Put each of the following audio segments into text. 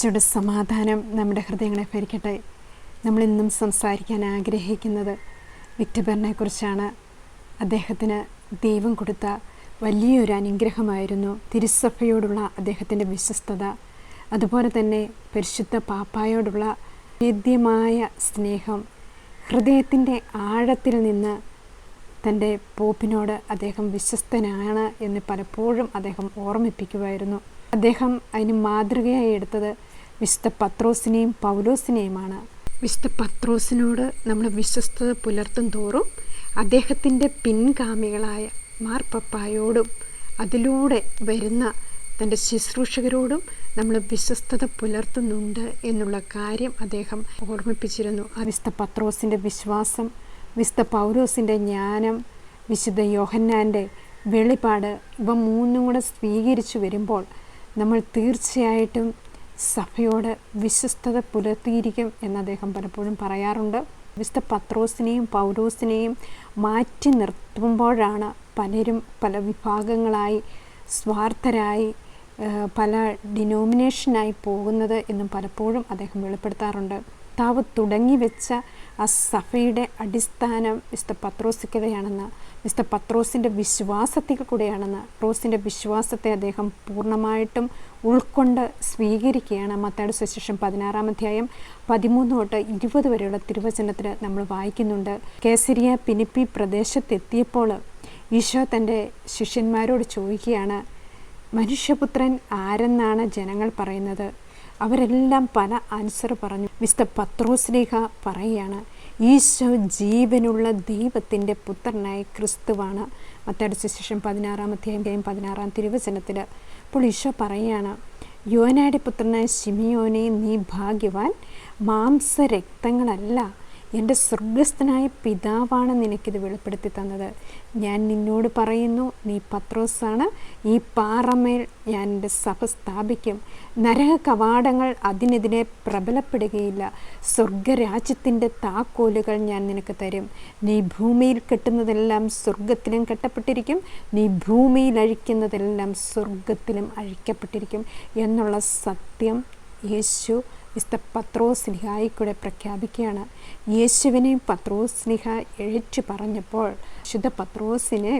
ഈശോയുടെ സമാധാനം നമ്മുടെ ഹൃദയങ്ങളെ ഭരിക്കട്ടെ. നമ്മളിന്നും സംസാരിക്കാൻ ആഗ്രഹിക്കുന്നത് വിക്ടബറിനെക്കുറിച്ചാണ് അദ്ദേഹത്തിന് ദൈവം കൊടുത്ത വലിയൊരു അനുഗ്രഹമായിരുന്നു. തിരുസഭയോടുള്ള അദ്ദേഹത്തിന്റെ വിശ്വസ്തത അതുപോലെ തന്നെ പരിശുദ്ധ പാപ്പായോടുള്ള വേദ്യമായ സ്നേഹം ഹൃദയത്തിന്റെ ആഴത്തിൽ നിന്ന് തന്റെ പോപ്പിനോട് അദ്ദേഹം വിശ്വസ്തനാണ് എന്ന് പലപ്പോഴും അദ്ദേഹം ഓർമ്മിപ്പിക്കുമായിരുന്നു. അദ്ദേഹം അതിന് മാതൃകയായി എടുത്തത് വിശുദ്ധ പത്രോസിനെയും പൗലോസിനെയുമാണ്. വിശുദ്ധ പത്രോസിനോട് നമ്മൾ വിശ്വസ്തത പുലർത്തും തോറും അദ്ദേഹത്തിന്റെ പിൻഗാമികളായ മാർപ്പപ്പായോടും അതിലൂടെ വരുന്ന തന്റെ ശുശ്രൂഷകരോടും നമ്മൾ വിശ്വസ്തത പുലർത്തുന്നുണ്ട് എന്നുള്ള കാര്യം അദ്ദേഹം ഓർമ്മിപ്പിച്ചിരുന്നു. വിശുദ്ധ പത്രോസിന്റെ വിശ്വാസം വിശുദ്ധ പൗരോസിന്റെ ജ്ഞാനം വിശുദ്ധ യോഹന്നാന്റെ വെളിപാട് ഇവ മൂന്നും കൂടെ സ്വീകരിച്ചു വരുമ്പോൾ നമ്മൾ തീർച്ചയായിട്ടും സഭയോട് വിശ്വസ്തത പുലർത്തിയിരിക്കും എന്ന് അദ്ദേഹം പലപ്പോഴും പറയാറുണ്ട്. വിശുദ്ധ പത്രോസിനെയും പൗരോസിനെയും മാറ്റി നിർത്തുമ്പോഴാണ് പലരും പല വിഭാഗങ്ങളായി സ്വാർത്ഥരായി പല ഡിനോമിനേഷനായി പോകുന്നത് എന്നും പലപ്പോഴും അദ്ദേഹം വെളിപ്പെടുത്താറുണ്ട്. താവ് തുടങ്ങി വെച്ച ആ സഭയുടെ അടിസ്ഥാനം മിസ്റ്റർ പത്രോസിക്കതയാണെന്ന് മിസ്റ്റർ പത്രോസിന്റെ വിശ്വാസത്തിൽ കൂടെയാണെന്ന് പത്രോസിന്റെ വിശ്വാസത്തെ അദ്ദേഹം പൂർണമായിട്ടും ഉൾക്കൊണ്ട് സ്വീകരിക്കുകയാണ്. മത്തയുടെ സുശേഷം പതിനാറാം അധ്യായം പതിമൂന്ന് തൊട്ട് ഇരുപത് വരെയുള്ള തിരുവചനത്തിൽ നമ്മൾ വായിക്കുന്നുണ്ട്. കേസരിയ പിനിപ്പി പ്രദേശത്തെത്തിയപ്പോൾ ഈശോ തന്റെ ശിഷ്യന്മാരോട് ചോദിക്കുകയാണ് മനുഷ്യപുത്രൻ ആരെന്നാണ് ജനങ്ങൾ പറയുന്നത്? അവരെല്ലാം പല ആൻസർ പറഞ്ഞു. വിശുദ്ധ പത്രോസ്ലേഖ പറയുകയാണ് ഈശോ ജീവനുള്ള ദൈവത്തിന്റെ പുത്രനായ ക്രിസ്തുവാണ്. മറ്റൊരു ശേഷം പതിനാറാം അധ്യായം പതിനാറാം തിരുവചനത്തിൽ അപ്പോൾ ഈശോ പറയുകയാണ് യോനായുടെ പുത്രനായ ശിമിയോനെ നീ ഭാഗ്യവാൻ മാംസരക്തങ്ങളല്ല എന്റെ സ്വർഗസ്ഥനായ പിതാവാണ് നിനക്കിത് വെളിപ്പെടുത്തി തന്നത്. ഞാൻ നിന്നോട് പറയുന്നു നീ പത്രോസാണ്. ഈ പാറമേൽ ഞാൻ എന്റെ സഭ സ്ഥാപിക്കും. നരക കവാടങ്ങൾ അതിനെതിരെ പ്രബലപ്പെടുകയില്ല. സ്വർഗരാജ്യത്തിന്റെ താക്കോലുകൾ ഞാൻ നിനക്ക് തരും. നീ ഭൂമിയിൽ കെട്ടുന്നതെല്ലാം സ്വർഗത്തിലും കെട്ടപ്പെട്ടിരിക്കും. നീ ഭൂമിയിൽ അഴിക്കുന്നതെല്ലാം സ്വർഗത്തിലും അഴിക്കപ്പെട്ടിരിക്കും. എന്നുള്ള സത്യം യേശു വിസ്ത പത്രോസ് കൂടെ പ്രഖ്യാപിക്കുകയാണ്. യേശുവിനെ പത്രോസ്ലിഹ എഴുച്ചു പറഞ്ഞപ്പോൾ ശുദ്ധ പത്രോസിനെ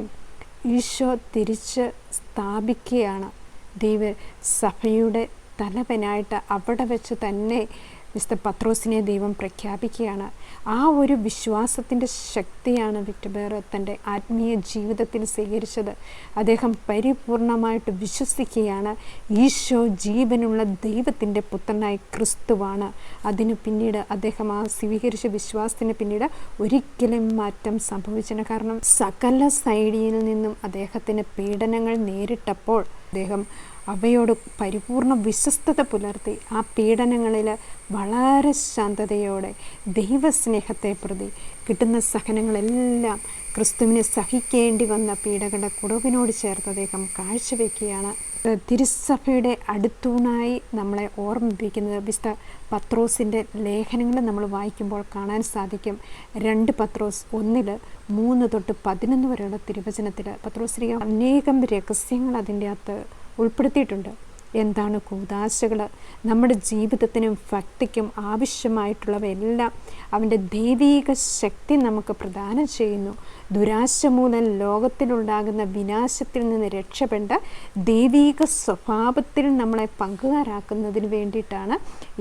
ഈശോ തിരിച്ച് സ്ഥാപിക്കുകയാണ്. ദൈവ സഭയുടെ തലവനായിട്ട് അവിടെ വെച്ച് തന്നെ വിശുദ്ധ പത്രോസിനെ ദൈവം പ്രഖ്യാപിക്കുകയാണ്. ആ ഒരു വിശ്വാസത്തിന്റെ ശക്തിയാണ് വിക്ടബേർ തന്റെ ആത്മീയ ജീവിതത്തിൽ സ്വീകരിച്ചത് അദ്ദേഹം പരിപൂർണമായിട്ട് വിശ്വസിക്കുകയാണ്. ഈശോ ജീവനുള്ള ദൈവത്തിന്റെ പുത്രനായ ക്രിസ്തുവാണ്. അതിന് പിന്നീട് അദ്ദേഹം ആ സ്വീകരിച്ച വിശ്വാസത്തിന് പിന്നീട് ഒരിക്കലും മാറ്റം സംഭവിച്ചില്ല. കാരണം സകല സൈഡിയിൽ നിന്നും അദ്ദേഹത്തിന് പീഡനങ്ങൾ നേരിട്ടപ്പോൾ അദ്ദേഹം അവയോട് പരിപൂർണ വിശ്വസ്തത പുലർത്തി ആ പീഡനങ്ങളിൽ വളരെ ശാന്തതയോടെ ദൈവസ്നേഹത്തെ പ്രതി കിട്ടുന്ന സഹനങ്ങളെല്ലാം ക്രിസ്തുവിനെ സഹിക്കേണ്ടി വന്ന പീഡകളുടെ കുറവിനോട് ചേർത്ത് അദ്ദേഹം കാഴ്ചവെക്കുകയാണ്. തിരുസഭയുടെ അടുത്തൂണായി നമ്മളെ ഓർമ്മിപ്പിക്കുന്നത് വിശുദ്ധ പത്രോസിന്റെ ലേഖനങ്ങൾ നമ്മൾ വായിക്കുമ്പോൾ കാണാൻ സാധിക്കും. രണ്ട് പത്രോസ് ഒന്നിൽ മൂന്ന് തൊട്ട് പതിനൊന്ന് വരെയുള്ള തിരുവചനത്തിൽ പത്രോസ് അനേകം രഹസ്യങ്ങൾ അതിന്റെ അകത്ത് ഉൾപ്പെടുത്തിയിട്ടുണ്ട്. എന്താണ് കൂതാശകൾ നമ്മുടെ ജീവിതത്തിനും ഭക്തിക്കും ആവശ്യമായിട്ടുള്ളവയെല്ലാം അവന്റെ ദൈവീക ശക്തി നമുക്ക് പ്രദാനം ചെയ്യുന്നു. ദുരാശ മൂലം ലോകത്തിലുണ്ടാകുന്ന വിനാശത്തിൽ നിന്ന് രക്ഷപ്പെട്ട ദൈവീക സ്വഭാവത്തിൽ നമ്മളെ പങ്കുകാരാക്കുന്നതിന് വേണ്ടിയിട്ടാണ്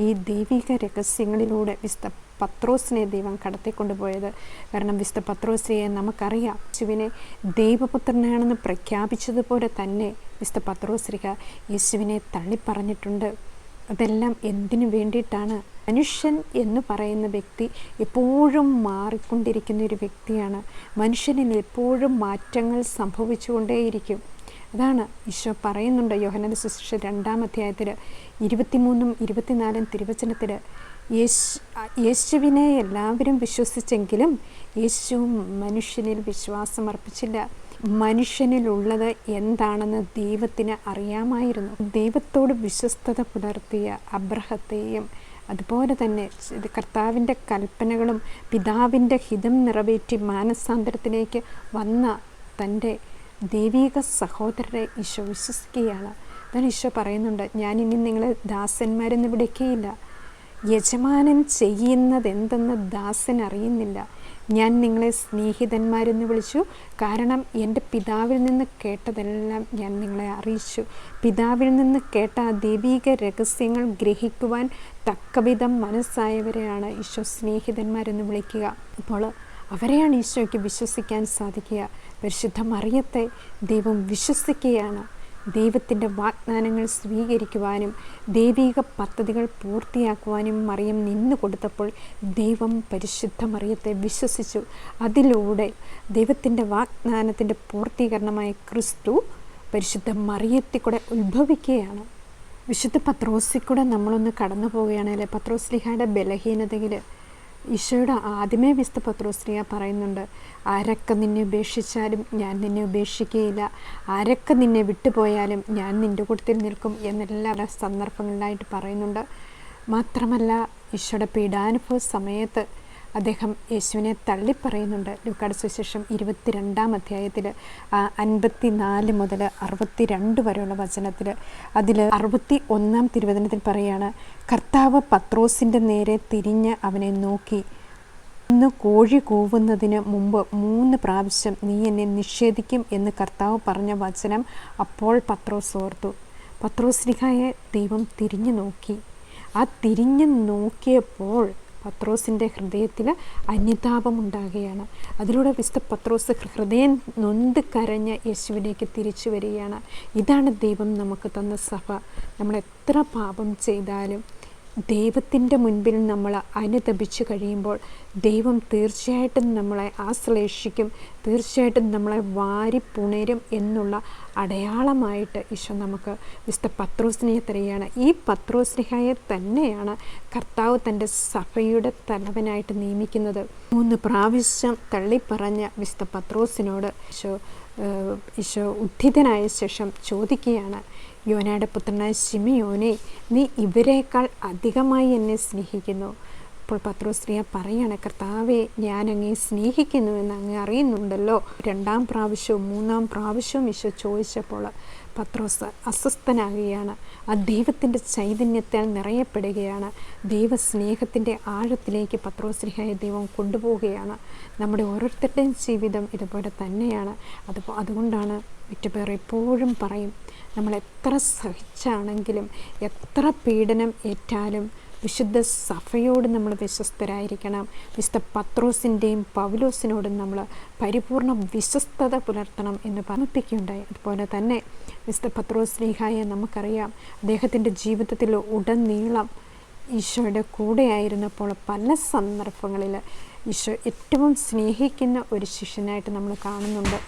ഈ ദൈവിക രഹസ്യങ്ങളിലൂടെ വിസ്ത പത്രോസിനെ ദൈവം കടത്തിക്കൊണ്ടുപോയത്. കാരണം വിശുദ്ധ പത്രോസിയെ നമുക്കറിയാം. യേശുവിനെ ദൈവപുത്രനാണെന്ന് പ്രഖ്യാപിച്ചതുപോലെ തന്നെ വിശുദ്ധ പത്രോസ്രിക യേശുവിനെ തള്ളിപ്പറഞ്ഞിട്ടുണ്ട്. അതെല്ലാം എന്തിനു വേണ്ടിയിട്ടാണ്? മനുഷ്യൻ എന്ന് പറയുന്ന വ്യക്തി എപ്പോഴും മാറിക്കൊണ്ടിരിക്കുന്ന ഒരു വ്യക്തിയാണ്. മനുഷ്യനിൽ എപ്പോഴും മാറ്റങ്ങൾ സംഭവിച്ചുകൊണ്ടേയിരിക്കും. അതാണ് ഈശോ പറയുന്നുണ്ട് യോഹനന്റെ സുശിഷ രണ്ടാം അധ്യായത്തിൽ ഇരുപത്തിമൂന്നും ഇരുപത്തിനാലും തിരുവചനത്തിൽ. യേശു യേശുവിനെ എല്ലാവരും വിശ്വസിച്ചെങ്കിലും യേശു മനുഷ്യനിൽ വിശ്വാസം അർപ്പിച്ചില്ല മനുഷ്യനിലുള്ളത് എന്താണെന്ന് ദൈവത്തിന് അറിയാമായിരുന്നു. ദൈവത്തോട് വിശ്വസ്തത പുലർത്തിയ അബ്രഹത്തെയും അതുപോലെ തന്നെ കർത്താവിന്റെ കൽപ്പനകളും പിതാവിന്റെ ഹിതം നിറവേറ്റി മാനസാന്തരത്തിലേക്ക് വന്ന തന്റെ ദൈവീക സഹോദരരെ ഈശോ വിശ്വസിക്കുകയാണ്. അതാണ് ഈശോ പറയുന്നുണ്ട് ഞാനിനി നിങ്ങളെ ദാസന്മാരെന്ന് വിളിക്കുകയില്ല. യജമാനൻ ചെയ്യുന്നത് എന്തെന്ന് ദാസൻ അറിയുന്നില്ല. ഞാൻ നിങ്ങളെ സ്നേഹിതന്മാരെന്ന് വിളിച്ചു. കാരണം എന്റെ പിതാവിൽ നിന്ന് കേട്ടതെല്ലാം ഞാൻ നിങ്ങളെ അറിയിച്ചു. പിതാവിൽ നിന്ന് കേട്ട ആ ദൈവീക രഹസ്യങ്ങൾ ഗ്രഹിക്കുവാൻ തക്കവിധം മനസ്സായവരെയാണ് ഈശോ സ്നേഹിതന്മാരെന്ന് വിളിക്കുക. അപ്പോൾ അവരെയാണ് ഈശോയ്ക്ക് വിശ്വസിക്കാൻ സാധിക്കുക. പരിശുദ്ധ മറിയത്തെ ദൈവം വിശ്വസിക്കുകയാണ്. ദൈവത്തിന്റെ വാഗ്ദാനങ്ങൾ സ്വീകരിക്കുവാനും ദൈവിക പദ്ധതികൾ പൂർത്തിയാക്കുവാനും മറിയം നിന്നു കൊടുത്തപ്പോൾ ദൈവം പരിശുദ്ധ മറിയത്തെ വിശ്വസിച്ചു. അതിലൂടെ ദൈവത്തിന്റെ വാഗ്ദാനത്തിന്റെ പൂർത്തീകരണമായ ക്രിസ്തു പരിശുദ്ധ മറിയത്തിൽ കൂടെ ഉത്ഭവിക്കുകയാണ്. വിശുദ്ധ പത്രോസിൽ കൂടെ നമ്മളൊന്ന് കടന്നു പോവുകയാണെങ്കിൽ പത്രോസ്ലിഹയുടെ ബലഹീനതയിൽ ഈശോയുടെ ആദ്യമേ വിസ്ത പത്രോസ്ത്രീയ പറയുന്നുണ്ട് ആരൊക്കെ നിന്നെ ഉപേക്ഷിച്ചാലും ഞാൻ നിന്നെ ഉപേക്ഷിക്കുകയില്ല. ആരൊക്കെ നിന്നെ വിട്ടുപോയാലും ഞാൻ നിന്റെ കൂട്ടത്തിൽ നിൽക്കും എന്നെല്ലാ സന്ദർഭങ്ങളിലായിട്ട് പറയുന്നുണ്ട്. മാത്രമല്ല ഈശോയുടെ പീഡാനുഭവ സമയത്ത് അദ്ദേഹം യേശുവിനെ തള്ളിപ്പറയുന്നുണ്ട്. ലൂക്കാട് സുശേഷം ഇരുപത്തിരണ്ടാം അധ്യായത്തിൽ അൻപത്തി നാല് മുതൽ അറുപത്തി രണ്ട് വരെയുള്ള വചനത്തിൽ അതിൽ അറുപത്തി ഒന്നാം തിരുവചനത്തിൽ പറയുകയാണ് കർത്താവ് പത്രോസിന്റെ നേരെ തിരിഞ്ഞ് അവനെ നോക്കി. ഇന്ന് കോഴി കൂവുന്നതിന് മുമ്പ് മൂന്ന് പ്രാവശ്യം നീ എന്നെ നിഷേധിക്കും എന്ന് കർത്താവ് പറഞ്ഞ വചനം അപ്പോൾ പത്രോസ് ഓർത്തു. പത്രോസ്ലിഹായെ ദൈവം തിരിഞ്ഞു നോക്കി. ആ തിരിഞ്ഞു നോക്കിയപ്പോൾ പത്രോസിന്റെ ഹൃദയത്തിൽ അന്യതാപമുണ്ടാകുകയാണ്. അതിലൂടെ വിശുദ്ധ പത്രോസ് ഹൃദയം നൊന്ത് കരഞ്ഞ് യേശുവിലേക്ക് തിരിച്ചു വരികയാണ്. ഇതാണ് ദൈവം നമുക്ക് തന്ന സഭ. നമ്മൾ എത്ര പാപം ചെയ്താലും ദൈവത്തിന്റെ മുൻപിൽ നമ്മൾ അനുതപിച്ച് കഴിയുമ്പോൾ ദൈവം തീർച്ചയായിട്ടും നമ്മളെ ആശ്ലേഷിക്കും തീർച്ചയായിട്ടും നമ്മളെ വാരി പുണരും എന്നുള്ള അടയാളമായിട്ട് ഈശോ നമുക്ക് വിശുദ്ധ പത്രോസ്നേഹ തരികയാണ്. ഈ പത്രോസ്നേഹയെ തന്നെയാണ് കർത്താവ് തന്റെ സഭയുടെ തലവനായിട്ട് നിയമിക്കുന്നത്. മൂന്ന് പ്രാവശ്യം തള്ളിപ്പറഞ്ഞ വിശുദ്ധ പത്രോസിനോട് ഈശോ ഈശോ ഉദ്ധിതനായ ശേഷം ചോദിക്കുകയാണ് യോനയുടെ പുത്രനായ ശിമയോനെ നീ ഇവരെക്കാൾ അധികമായി എന്നെ സ്നേഹിക്കുന്നു. അപ്പോൾ പത്രോസ്ത്രീയ പറയാണ് കർത്താവെ ഞാൻ അങ്ങേ സ്നേഹിക്കുന്നു എന്ന് അങ്ങ് അറിയുന്നുണ്ടല്ലോ. രണ്ടാം പ്രാവശ്യവും മൂന്നാം പ്രാവശ്യവും ഈശോ ചോദിച്ചപ്പോൾ പത്രോസ് അസ്വസ്ഥനാകുകയാണ്. ആ ദൈവത്തിന്റെ ചൈതന്യത്താൽ നിറയപ്പെടുകയാണ്. ദൈവസ്നേഹത്തിന്റെ ആഴത്തിലേക്ക് പത്രോസ്ലിഹായ ദൈവം കൊണ്ടുപോവുകയാണ്. നമ്മുടെ ഓരോരുത്തരുടെയും ജീവിതം ഇതുപോലെ തന്നെയാണ്. അത് അതുകൊണ്ടാണ് മറ്റുപേർ എപ്പോഴും പറയും നമ്മൾ എത്ര സഹിച്ചാണെങ്കിലും എത്ര പീഡനം ഏറ്റാലും വിശുദ്ധ സഭയോട് നമ്മൾ വിശ്വസ്തരായിരിക്കണം. വിശുദ്ധ പത്രോസിന്റെയും പൗലോസിനോടും നമ്മൾ പരിപൂർണ വിശ്വസ്തത പുലർത്തണം എന്ന് പറഞ്ഞിപ്പിക്കുകയുണ്ടായി അതുപോലെ തന്നെ വിശുദ്ധ പത്രോസ് സ്നേഹായെ നമുക്കറിയാം അദ്ദേഹത്തിന്റെ ജീവിതത്തിൽ ഉടനീളം ഈശോയുടെ കൂടെയായിരുന്നപ്പോൾ പല സന്ദർഭങ്ങളിൽ ഈശോ ഏറ്റവും സ്നേഹിക്കുന്ന ഒരു ശിഷ്യനായിട്ട് നമ്മൾ കാണുന്നുണ്ട്.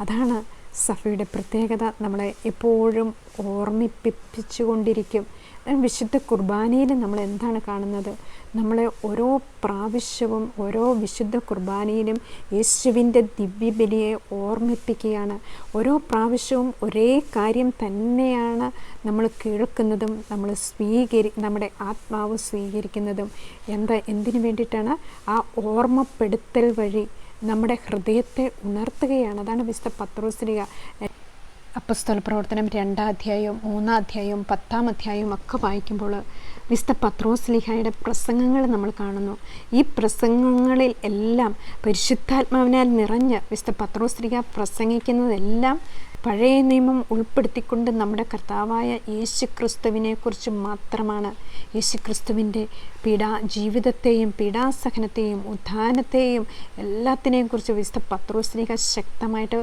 അതാണ് സഭയുടെ പ്രത്യേകത. നമ്മളെ എപ്പോഴും ഓർമ്മിപ്പിച്ചുകൊണ്ടിരിക്കും വിശുദ്ധ കുർബാനയിൽ നമ്മൾ എന്താണ് കാണുന്നത്? നമ്മളെ ഓരോ പ്രാവശ്യവും ഓരോ വിശുദ്ധ കുർബാനയിലും യേശുവിന്റെ ദിവ്യബലിയെ ഓർമ്മിപ്പിക്കുകയാണ്. ഓരോ പ്രാവശ്യവും ഒരേ കാര്യം തന്നെയാണ് നമ്മൾ കേൾക്കുന്നതും നമ്മൾ സ്വീകരി നമ്മുടെ ആത്മാവ് സ്വീകരിക്കുന്നതും. എന്താ എന്തിനു വേണ്ടിയിട്ടാണ്? ആ ഓർമ്മപ്പെടുത്തൽ വഴി നമ്മുടെ ഹൃദയത്തെ ഉണർത്തുകയാണ്. അതാണ് വിശുദ്ധ പത്രോസ്ലിക അപ്പസ്തല പ്രവർത്തനം രണ്ടാം അധ്യായവും മൂന്നാം അധ്യായവും പത്താം അധ്യായവും ഒക്കെ വായിക്കുമ്പോൾ വിശുദ്ധ പത്രോസ്ലിഹയുടെ പ്രസംഗങ്ങൾ നമ്മൾ കാണുന്നു. ഈ പ്രസംഗങ്ങളിൽ എല്ലാം പരിശുദ്ധാത്മാവിനാൽ നിറഞ്ഞ് വിശുദ്ധ പത്രോസ്ലിഹ പ്രസംഗിക്കുന്നതെല്ലാം പഴയ നിയമം ഉൾപ്പെടുത്തിക്കൊണ്ട് നമ്മുടെ കർത്താവായ യേശു ക്രിസ്തുവിനെക്കുറിച്ച് മാത്രമാണ് യേശു ക്രിസ്തുവിന്റെ പീഡാ ജീവിതത്തെയും പീഡാസഹനത്തെയും ഉത്ഥാനത്തെയും എല്ലാത്തിനെയും കുറിച്ച് വിശുദ്ധ പത്രോസ്ലിഹ ശക്തമായിട്ട്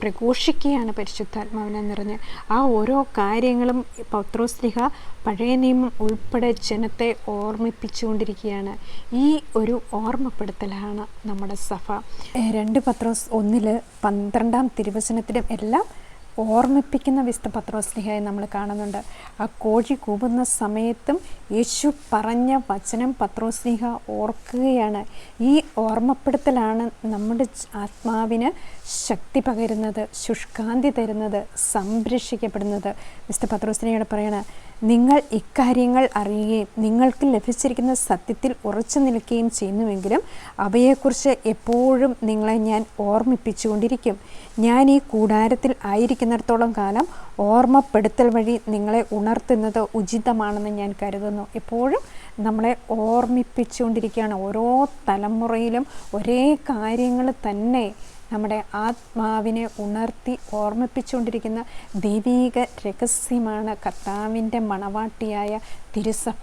പ്രഘോഷിക്കുകയാണ് പരിശുദ്ധാത്മാവിനെ നിറഞ്ഞ് ആ ഓരോ കാര്യങ്ങളും പത്രോസ്ലിഹ പഴയ നിയമം ഉൾപ്പെടെ ജനത്തെ ഓർമ്മിപ്പിച്ചുകൊണ്ടിരിക്കുകയാണ്. ഈ ഒരു ഓർമ്മപ്പെടുത്തലാണ് നമ്മുടെ സഭ. രണ്ട് പത്രോസ് ഒന്നിൽ പന്ത്രണ്ടാം തിരുവചനത്തിലും എല്ലാം ഓർമ്മിപ്പിക്കുന്ന വിശുദ്ധ പത്രോസ്ലിഹയെ നമ്മൾ കാണുന്നുണ്ട്. ആ കോഴി കൂവുന്ന സമയത്തും യേശു പറഞ്ഞ വചനം പത്രോസ്ലിഹ ഓർക്കുകയാണ്. ഈ ഓർമ്മപ്പെടുത്തലാണ് നമ്മുടെ ആത്മാവിന് ശക്തി പകരുന്നത് ശുഷ്കാന്തി തരുന്നത് സംരക്ഷിക്കപ്പെടുന്നത്. വിശുദ്ധ പത്രോസ്ലിഹയോട് പറയണ നിങ്ങൾ ഇക്കാര്യങ്ങൾ അറിയുകയും നിങ്ങൾക്ക് ലഭിച്ചിരിക്കുന്ന സത്യത്തിൽ ഉറച്ചു നിൽക്കുകയും ചെയ്യുന്നുവെങ്കിലും അവയെക്കുറിച്ച് എപ്പോഴും നിങ്ങളെ ഞാൻ ഓർമ്മിപ്പിച്ചുകൊണ്ടിരിക്കും. ഞാൻ ഈ കൂടാരത്തിൽ ആയിരിക്കുന്നിടത്തോളം കാലം ഓർമ്മപ്പെടുത്തൽ വഴി നിങ്ങളെ ഉണർത്തുന്നത് ഉചിതമാണെന്ന് ഞാൻ കരുതുന്നു. എപ്പോഴും നമ്മളെ ഓർമ്മിപ്പിച്ചുകൊണ്ടിരിക്കുകയാണ്. ഓരോ തലമുറയിലും ഒരേ കാര്യങ്ങൾ തന്നെ നമ്മുടെ ആത്മാവിനെ ഉണർത്തി ഓർമ്മിപ്പിച്ചുകൊണ്ടിരിക്കുന്ന ദൈവീക രഹസ്യമാണ് കർത്താവിന്റെ മണവാട്ടിയായ തിരുസഭ.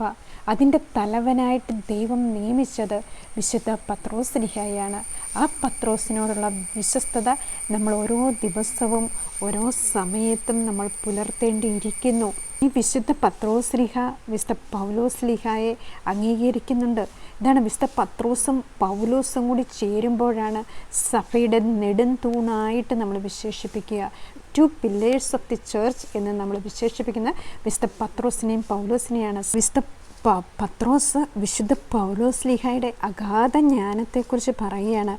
അതിന്റെ തലവനായിട്ട് ദൈവം നിയമിച്ചത് വിശുദ്ധ പത്രോസ്ലിഹയാണ് ആ പത്രോസിനോടുള്ള വിശ്വസ്തത നമ്മൾ ഓരോ ദിവസവും ഓരോ സമയത്തും നമ്മൾ പുലർത്തേണ്ടിയിരിക്കുന്നു. ഈ വിശുദ്ധ പത്രോസ്ലിഹ വിശുദ്ധ പൗലോസ്ലിഹയെ അംഗീകരിക്കുന്നുണ്ട്. ഇതാണ് വിശുദ്ധ പത്രോസും പൗലോസും കൂടി ചേരുമ്പോഴാണ് സഭയുടെ നെടും തൂണായിട്ട് നമ്മൾ വിശേഷിപ്പിക്കുക. Two pillars of the church എന്ന് നമ്മൾ വിശേഷിപ്പിക്കുന്ന വിശുദ്ധ പത്രോസിനെയും പൗലോസിനെയാണ്. വിശുദ്ധ പത്രോസ് വിശുദ്ധ പൗലോസ് പൗലോസ്ലിഹായുടെ അഗാധ ജ്ഞാനത്തെക്കുറിച്ച് പറയുകയാണ്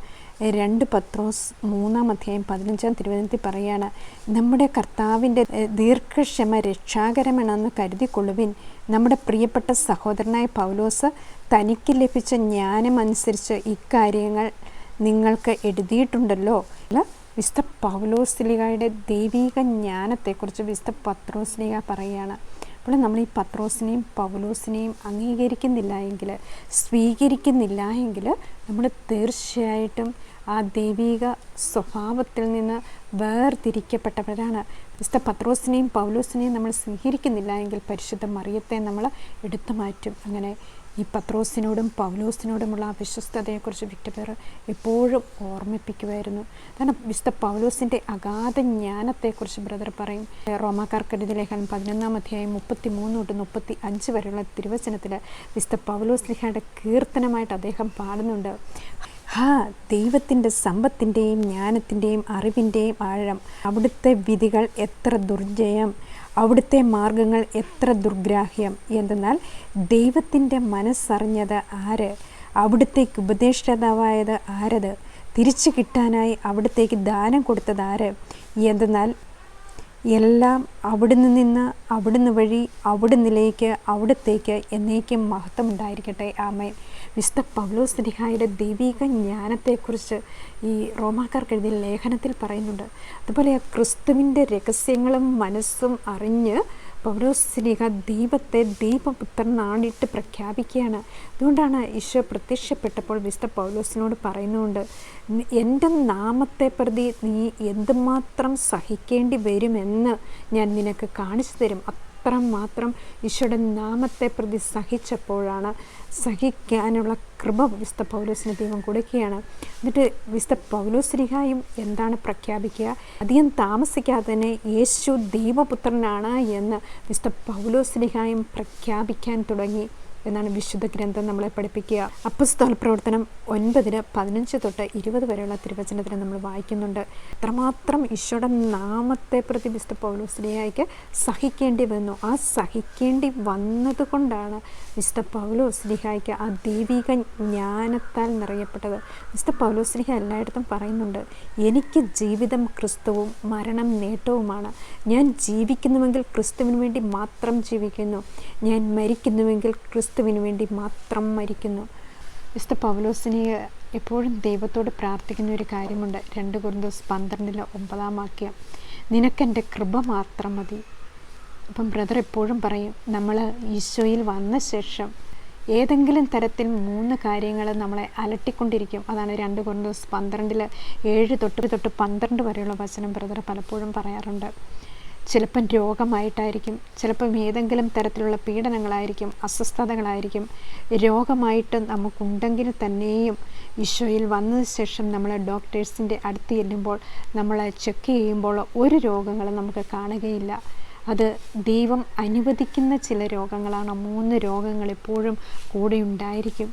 രണ്ട് പത്രോസ് മൂന്നാം അധ്യായം പതിനഞ്ചാം തിരുവനന്തപുരത്തിൽ പറയുകയാണ് നമ്മുടെ കർത്താവിന്റെ ദീർഘക്ഷമ രക്ഷാകരമാണെന്ന് കരുതിക്കൊള്ളുവിൻ. നമ്മുടെ പ്രിയപ്പെട്ട സഹോദരനായ പൗലോസ് തനിക്ക് ലഭിച്ച ജ്ഞാനമനുസരിച്ച് ഇക്കാര്യങ്ങൾ നിങ്ങൾക്ക് എഴുതിയിട്ടുണ്ടല്ലോ. വിശുദ്ധ പൗലോസ്ലിഗയുടെ ദൈവീക ജ്ഞാനത്തെക്കുറിച്ച് വിശുദ്ധ പത്രോസ്ലിഗ പറയുകയാണ്. അപ്പോൾ നമ്മൾ ഈ പത്രോസിനെയും പൗലോസിനെയും അംഗീകരിക്കുന്നില്ല എങ്കിൽ സ്വീകരിക്കുന്നില്ല എങ്കിൽ നമ്മൾ തീർച്ചയായിട്ടും ആ ദൈവിക സ്വഭാവത്തിൽ നിന്ന് വേർതിരിക്കപ്പെട്ടവരാണ്. വിശുദ്ധ പത്രോസിനെയും പൗലോസിനെയും നമ്മൾ സ്വീകരിക്കുന്നില്ല എങ്കിൽ പരിശുദ്ധ മറിയത്തെ നമ്മൾ എടുത്തു മാറ്റും. അങ്ങനെ ഈ പത്രോസിനോടും പൗലോസിനോടുമുള്ള ആ വിശ്വസ്തതയെക്കുറിച്ച് വിക്ടർ എപ്പോഴും ഓർമ്മിപ്പിക്കുമായിരുന്നു. കാരണം വിശുദ്ധ പൗലോസിന്റെ അഗാധ ജ്ഞാനത്തെക്കുറിച്ച് ബ്രദർ പറയും. റോമാക്കാർക്കെടുതി ലേഖനം പതിനൊന്നാം അധ്യായം മുപ്പത്തി മൂന്ന് തൊട്ട് മുപ്പത്തി അഞ്ച് വരെയുള്ള തിരുവചനത്തിൽ വിശുദ്ധ പൗലോസ് ലിഹയുടെ കീർത്തനമായിട്ട് അദ്ദേഹം പാടുന്നുണ്ട്. ഹാ ദൈവത്തിന്റെ സമ്പത്തിന്റെയും ജ്ഞാനത്തിന്റെയും അറിവിന്റെയും ആഴം അവിടുത്തെ വിധികൾ എത്ര ദുർജയം അവിടുത്തെ മാർഗങ്ങൾ എത്ര ദുർഗ്രാഹ്യം? എന്തെന്നാൽ ദൈവത്തിന്റെ മനസ്സറിഞ്ഞത് ആര്? അവിടുത്തേക്ക് ഉപദേഷ്ടാവായത് ആരത്? തിരിച്ചു കിട്ടാനായി അവിടത്തേക്ക് ദാനം കൊടുത്തത് ആര്? എന്തെന്നാൽ എല്ലാം അവിടുന്ന് നിന്ന് അവിടുന്ന് വഴി അവിടുന്നിലേക്ക് അവിടത്തേക്ക് എന്നേക്കും മഹത്വം ഉണ്ടായിരിക്കട്ടെ ആമേൻ. വിശുദ്ധ പൗലോസ്ലിഹായുടെ ദൈവിക ജ്ഞാനത്തെക്കുറിച്ച് ഈ റോമാക്കാർക്ക് എഴുതിയ ലേഖനത്തിൽ പറയുന്നുണ്ട്. അതുപോലെ ആ ക്രിസ്തുവിന്റെ രഹസ്യങ്ങളും മനസ്സും അറിഞ്ഞ് പൗലോസ് പൗലോസ്ലിഹ ദൈവത്തെ ദൈവപുത്രനാണിട്ട് പ്രഖ്യാപിക്കുകയാണ്. അതുകൊണ്ടാണ് ഈശോ പ്രത്യക്ഷപ്പെട്ടപ്പോൾ വിശുദ്ധ പൗലോസിനോട് പറയുന്നുണ്ട് എന്റെ നാമത്തെ പ്രതി നീ എന്തുമാത്രം സഹിക്കേണ്ടി വരുമെന്ന് ഞാൻ നിനക്ക് കാണിച്ചു തരും. അത്ര മാത്രം ഈശോയുടെ നാമത്തെ പ്രതി സഹിച്ചപ്പോഴാണ് സഹിക്കാനുള്ള കൃപ വിശുദ്ധ പൗലോസിന് ദൈവം കൊടുക്കുകയാണ്. എന്നിട്ട് വിശുദ്ധ പൗലോസ്ലിഹായും എന്താണ് പ്രഖ്യാപിക്കുക? അധികം താമസിക്കാതെ തന്നെ യേശു ദൈവപുത്രനാണ് എന്ന് വിശുദ്ധ പൗലോസ്ലിഹായും പ്രഖ്യാപിക്കാൻ തുടങ്ങി. എന്നാണ് വിശുദ്ധ ഗ്രന്ഥം നമ്മളെ പഠിപ്പിക്കുക. അപ്പസ്തോല പ്രവർത്തനം ഒൻപതിന് പതിനഞ്ച് തൊട്ട് ഇരുപത് വരെയുള്ള തിരുവചനത്തിന് നമ്മൾ വായിക്കുന്നുണ്ട്. എത്രമാത്രം ഈശോയുടെ നാമത്തെ പ്രതി വിശുദ്ധ പൗലോസ്ലിയായിക്ക് സഹിക്കേണ്ടി വന്നു. ആ സഹിക്കേണ്ടി വന്നതുകൊണ്ടാണ് വിശുദ്ധ പൗലോസ്ലിഹായിക്ക് ആ ദൈവിക ജ്ഞാനത്താൽ നിറയപ്പെട്ടത്. വിശുദ്ധ പൗലോസ്ലിഹ എല്ലായിടത്തും പറയുന്നുണ്ട് എനിക്ക് ജീവിതം ക്രിസ്തുവും മരണം നേട്ടവുമാണ്. ഞാൻ ജീവിക്കുന്നുവെങ്കിൽ ക്രിസ്തുവിന് വേണ്ടി മാത്രം ജീവിക്കുന്നു. ഞാൻ മരിക്കുന്നുവെങ്കിൽ ക്രിസ്തുവിന് വേണ്ടി മാത്രം മരിക്കുന്നു. വിശുദ്ധ പൗലോസിനെ എപ്പോഴും ദൈവത്തോട് പ്രാർത്ഥിക്കുന്ന ഒരു കാര്യമുണ്ട്. രണ്ട് കുറുന്തോസ് പന്ത്രണ്ടിലെ ഒമ്പതാം വാക്യം. നിനക്കെന്റെ കൃപ മാത്രം മതി. അപ്പം ബ്രദർ എപ്പോഴും പറയും നമ്മൾ ഈശോയിൽ വന്ന ശേഷം ഏതെങ്കിലും തരത്തിൽ മൂന്ന് കാര്യങ്ങൾ നമ്മളെ അലട്ടിക്കൊണ്ടിരിക്കും. അതാണ് രണ്ട് കുറുന്തോസ് പന്ത്രണ്ടിൽ ഏഴ് തൊട്ട് തൊട്ട് പന്ത്രണ്ട് വരെയുള്ള വചനം ബ്രദർ പലപ്പോഴും പറയാറുണ്ട്. ചിലപ്പം രോഗമായിട്ടായിരിക്കും ചിലപ്പം ഏതെങ്കിലും തരത്തിലുള്ള പീഡനങ്ങളായിരിക്കും അസ്വസ്ഥതകളായിരിക്കും. രോഗമായിട്ട് നമുക്കുണ്ടെങ്കിൽ തന്നെയും ഈശോയിൽ വന്നതിന് ശേഷം നമ്മൾ ഡോക്ടേഴ്സിന്റെ അടുത്ത് ചെല്ലുമ്പോൾ നമ്മളെ ചെക്ക് ചെയ്യുമ്പോൾ ഒരു രോഗങ്ങളും നമുക്ക് കാണുകയില്ല. അത് ദൈവം അനുവദിക്കുന്ന ചില രോഗങ്ങളാണ്. മൂന്ന് രോഗങ്ങൾ എപ്പോഴും കൂടെ ഉണ്ടായിരിക്കും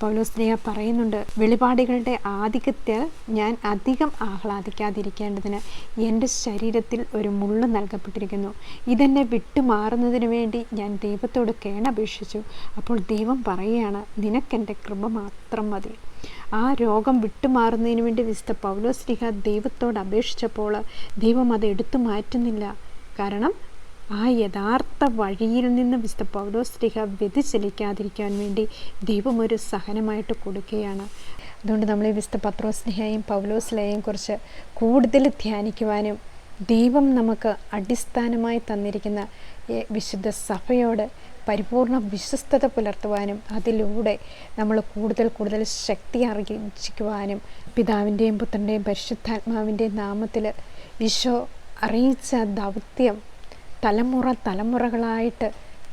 പൗലോസ്ലിഹ പറയുന്നുണ്ട് വെളിപാടുകളുടെ ആധിക്യത്തിൽ ഞാൻ അധികം ആഹ്ലാദിക്കാതിരിക്കേണ്ടതിന് എന്റെ ശരീരത്തിൽ ഒരു മുള്ളു നൽകപ്പെട്ടിരിക്കുന്നു. ഇതെന്നെ വിട്ടുമാറുന്നതിന് വേണ്ടി ഞാൻ ദൈവത്തോട് കേണപേക്ഷിച്ചു. അപ്പോൾ ദൈവം പറയുകയാണ് നിനക്കെന്റെ കൃപ മാത്രം മതി. ആ രോഗം വിട്ടുമാറുന്നതിന് വേണ്ടി വിശുദ്ധ പൗലോസ്ലിഹ ദൈവത്തോട് അപേക്ഷിച്ചപ്പോൾ ദൈവം അത് എടുത്തു മാറ്റുന്നില്ല. കാരണം ആ യഥാർത്ഥ വഴിയിൽ നിന്ന് വിശുദ്ധ പൗലോസ് പൗലോസ്ലിഹ വ്യതിചലിക്കാതിരിക്കാൻ വേണ്ടി ദൈവം ഒരു സഹനമായിട്ട് കൊടുക്കുകയാണ്. അതുകൊണ്ട് നമ്മൾ ഈ വിശുദ്ധ പത്രോസ്നേഹയും പൗലോസ്ലിഹയും കുറിച്ച് കൂടുതൽ ധ്യാനിക്കുവാനും ദൈവം നമുക്ക് അടിസ്ഥാനമായി തന്നിരിക്കുന്ന വിശുദ്ധ സഭയോട് പരിപൂർണ വിശ്വസ്തത പുലർത്തുവാനും അതിലൂടെ നമ്മൾ കൂടുതൽ കൂടുതൽ ശക്തി അറിയിക്കുവാനും പിതാവിന്റെയും പുത്രന്റെയും പരിശുദ്ധാത്മാവിന്റെയും നാമത്തിൽ ഈശോ അറിയിച്ച ദൗത്യം തലമുറ തലമുറകളായിട്ട്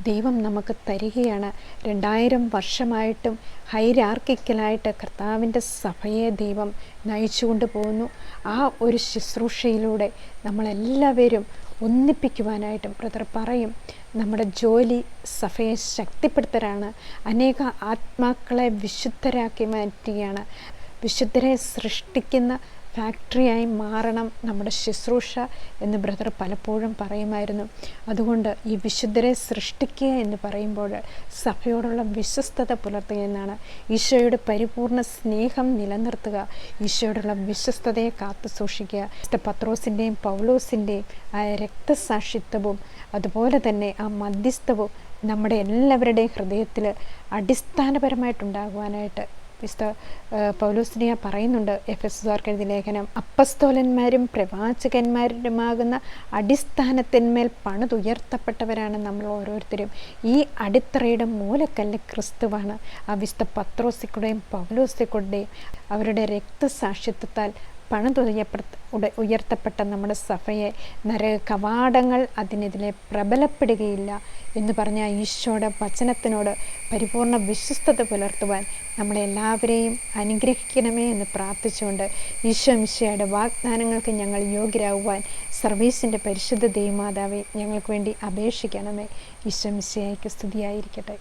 ദൈവം നമുക്ക് തരികയാണ്. രണ്ടായിരം വർഷമായിട്ടും ഹൈരാർക്കിക്കലായിട്ട് കർത്താവിന്റെ സഭയെ ദൈവം നയിച്ചുകൊണ്ട് പോകുന്നു. ആ ഒരു ശുശ്രൂഷയിലൂടെ നമ്മളെല്ലാവരും ഒന്നിപ്പിക്കുവാനായിട്ടും ബ്രദർ പറയും നമ്മുടെ ജോലി സഭയെ ശക്തിപ്പെടുത്തലാണ്. അനേക ആത്മാക്കളെ വിശുദ്ധരാക്കി മാറ്റുകയാണ്. വിശുദ്ധരെ സൃഷ്ടിക്കുന്ന ഫാക്ടറിയായി മാറണം നമ്മുടെ ശുശ്രൂഷ എന്ന് ബ്രദർ പലപ്പോഴും പറയുമായിരുന്നു. അതുകൊണ്ട് ഈ വിശുദ്ധരെ സൃഷ്ടിക്കുക എന്ന് പറയുമ്പോൾ സഭയോടുള്ള വിശ്വസ്തത പുലർത്തുക എന്നാണ്. ഈശോയുടെ പരിപൂർണ സ്നേഹം നിലനിർത്തുക ഈശോയോടുള്ള വിശ്വസ്തതയെ കാത്തു സൂക്ഷിക്കുക. പത്രോസിന്റെയും പൗലോസിന്റെയും ആ രക്തസാക്ഷിത്വവും അതുപോലെ തന്നെ ആ മധ്യസ്ഥവും നമ്മുടെ എല്ലാവരുടെയും ഹൃദയത്തിൽ അടിസ്ഥാനപരമായിട്ടുണ്ടാകുവാനായിട്ട് വിശുദ്ധ പൗലോസ്നിയ പറയുന്നുണ്ട് എഫ് എസ് എഴുതിയ ലേഖനം അപ്പസ്തോലന്മാരും പ്രവാചകന്മാരുമാകുന്ന അടിസ്ഥാനത്തിന്മേൽ പണിതുയർത്തപ്പെട്ടവരാണ് നമ്മൾ ഓരോരുത്തരും. ഈ അടിത്തറയുടെ മൂലക്കല്ല് ക്രിസ്തുവാണ്. ആ വിശുദ്ധ പത്രോസിക്കുടെയും പൗലോസിക്കുടെയും അവരുടെ രക്തസാക്ഷിത്വത്താൽ പണിതുയർപ്പെടുത്ത ഉയർത്തപ്പെട്ട നമ്മുടെ സഭയെ നരക കവാടങ്ങൾ അതിനെതിരെ പ്രബലപ്പെടുകയില്ല എന്ന് പറഞ്ഞ ഈശോയുടെ വചനത്തിനോട് പരിപൂർണ വിശ്വസ്തത പുലർത്തുവാൻ നമ്മളെല്ലാവരെയും അനുഗ്രഹിക്കണമേ എന്ന് പ്രാർത്ഥിച്ചുകൊണ്ട് ഈശോ മിശയുടെ വാഗ്ദാനങ്ങൾക്ക് ഞങ്ങൾ യോഗ്യരാകുവാൻ സർവീസിന്റെ പരിശുദ്ധ ദൈവമാതാവെ ഞങ്ങൾക്ക് വേണ്ടി അപേക്ഷിക്കണമേ. ഈശോ മിശയ്ക്ക് സ്തുതിയായിരിക്കട്ടെ.